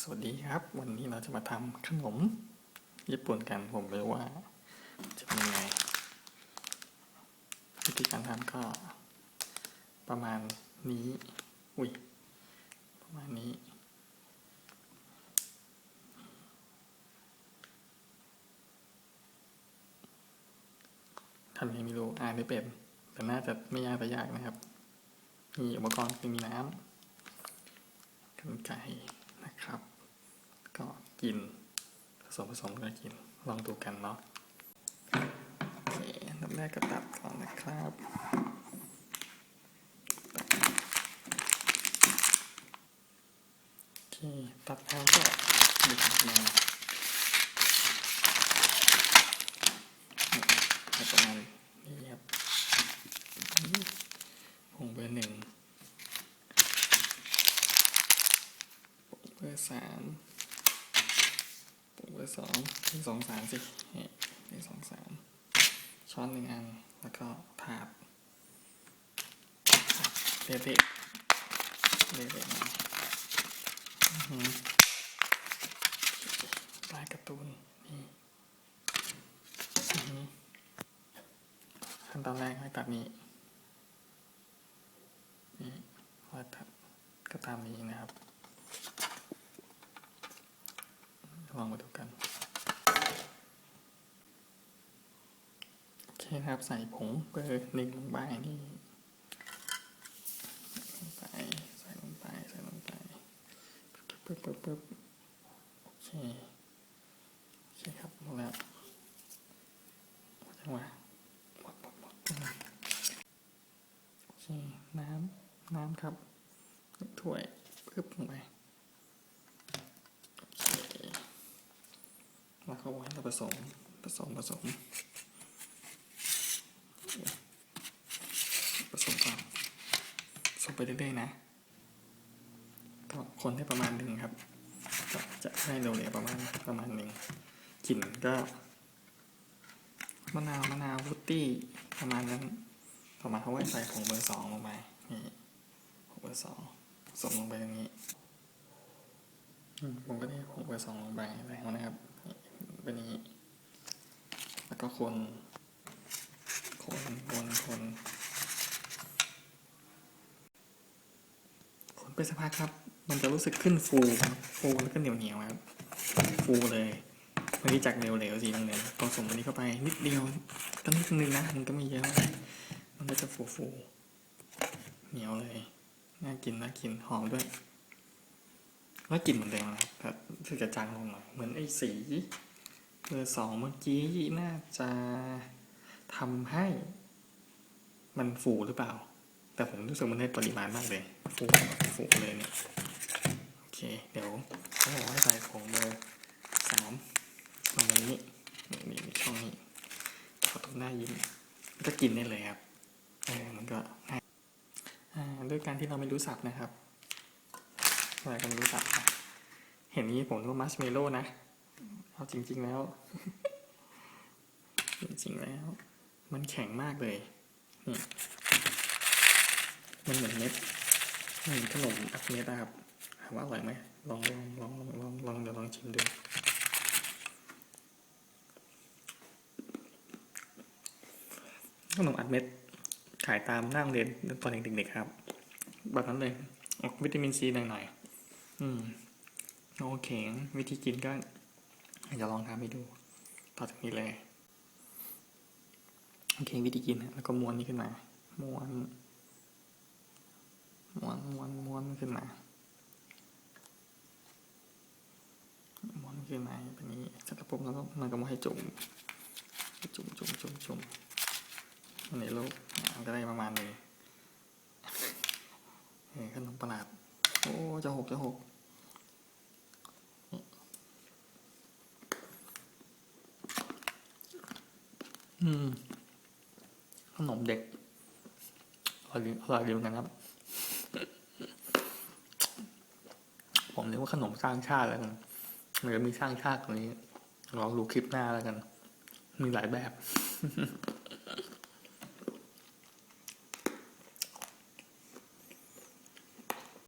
สวัสดีครับ วันนี้เราจะมาทำขนมญี่ปุ่นกันผมไม่รู้ว่า จะเป็นยังไง วิธีการทำก็ ประมาณนี้อุ้ยประมาณนี้ ทำยังไม่รู้อ่านไม่เป็น แต่น่าจะไม่ยากแต่ยากนะครับ มีอุปกรณ์คือมีน้ำกันไก่ ครับ ก็กินผสมผสมกันกิน ลองดูกันเนาะโอเคอันดับแรกก็ตัดก่อนนะครับตัดโอเคตัดแล้วก็ดึงออกมาเนี่ยประมาณนี้ครับผงเบอร์หนึ่ง เบอร์ สามเบอร์สองหนึ่งสองสามสิเนี่ยหนึ่งสองสามช้อนหนึ่งอัน แล้วก็ถาดเละเละๆมาอื้อหือลายการ์ตูน นี่ขั้นตอนแรกให้ตัดนี้นี่พอตัดก็ตามนี้นะครับ ลองมาดูกันโอเคครับใส่ผงเบอร์หนึ่งลงไปนี่ลงไปใส่ลงไปใส่ลงไปปึ๊บปึ๊บปึ๊บโอเคโอเคครับหมดแล้วหมดจังหวะหมดหมดหมดโอเคน้ำน้ำครับถ้วยปึ๊บลงไป โอเค แล้วก็ไว้เราผสมผสมผสมผสมก่อนผสมไปเรื่อยๆนะก็คนให้ประมาณหนึ่งครับจะได้เร็วๆประมาณประมาณหนึ่งกลิ่นก็มะนาวมะนาววุตตี้ประมาณนั้นต่อมาเขาไว้ใส่ผงเบอร์สองลงไปนี่ผงเบอร์สองผสมลงไปตรงนี้ผมก็ได้ผงเบอร์สองลงไปแล้วนะครับ เป็นอย่างนี้ แล้วก็คน คน คน คน คนไปสักพักครับ มันจะรู้สึกขึ้นฟูครับ ฟูแล้วก็เหนียวเหนียวครับ ฟูเลยมันที่จากเหลวๆสีเหลืองๆผสมอันนี้เข้าไปนิดเดียวก็นิดนึงนะ มันก็ไม่เยอะ มันก็จะฟูฟูๆ เหนียวเลย น่ากินน่ากิน หอมด้วยแล้วกลิ่นเหมือนเดิมนะครับแต่จะจางลงหน่อย เหมือนไอ้สี เบอร์สองเมื่อกี้น่าจะทำให้ มันฟูหรือเปล่า แต่ผมรู้สึกมันได้ปริมาณมากเลย ฟูฟูเลยเนี่ย โอเค เดี๋ยวเขาบอกให้ใส่ผงเบอร์สามลงนี้นี่นี่ช่องนี้ขอตรงหน้ายิ้มก็กินได้เลยครับเออมันก็ง่ายด้วยการที่เราไม่รู้สับนะครับอะไรก็ไม่รู้จักนะเห็นนี้ผมก็มัชเมโล่นะ เอาจริง ๆแล้ว จริงๆแล้ว มันแข็งมากเลยนี่มันเหมือนเม็ดเหมือนขนมอัดเม็ดนะครับถามว่าอร่อยไหมลองลองลองลองลองลองเดี๋ยวลองชิมดูขนมอัดเม็ดขายตามหน้าโรงเรียนตอนเด็กๆครับ แบบนั้นเลยออกวิตามินซีหน่อยๆอืมโอเค วิธีกินก็ จะลองทำให้ดู ต่อจากนี้เลยโอเควิธีกินแล้วก็ม้วนนี้ขึ้นมา ม้วน ม้วนม้วนม้วนขึ้นมาม้วนขึ้นมาแบบนี้เสร็จแล้วปุ๊บแล้วก็มันก็มาให้จุ่ม จุ่มจุ่มจุ่มจุ่มอันนี้ลูกมันก็ได้ประมาณนี้เฮ้ยขนมประหลาด โอ้จะหกจะหก อืม ขนมเด็กอร่อยดีอร่อยดีเหมือนกันครับ ผมเรียกว่าขนมสร้างชาติแล้วกันมันจะมีสร้างชาติตรงนี้ลองดูคลิปหน้าแล้วกัน มีหลายแบบ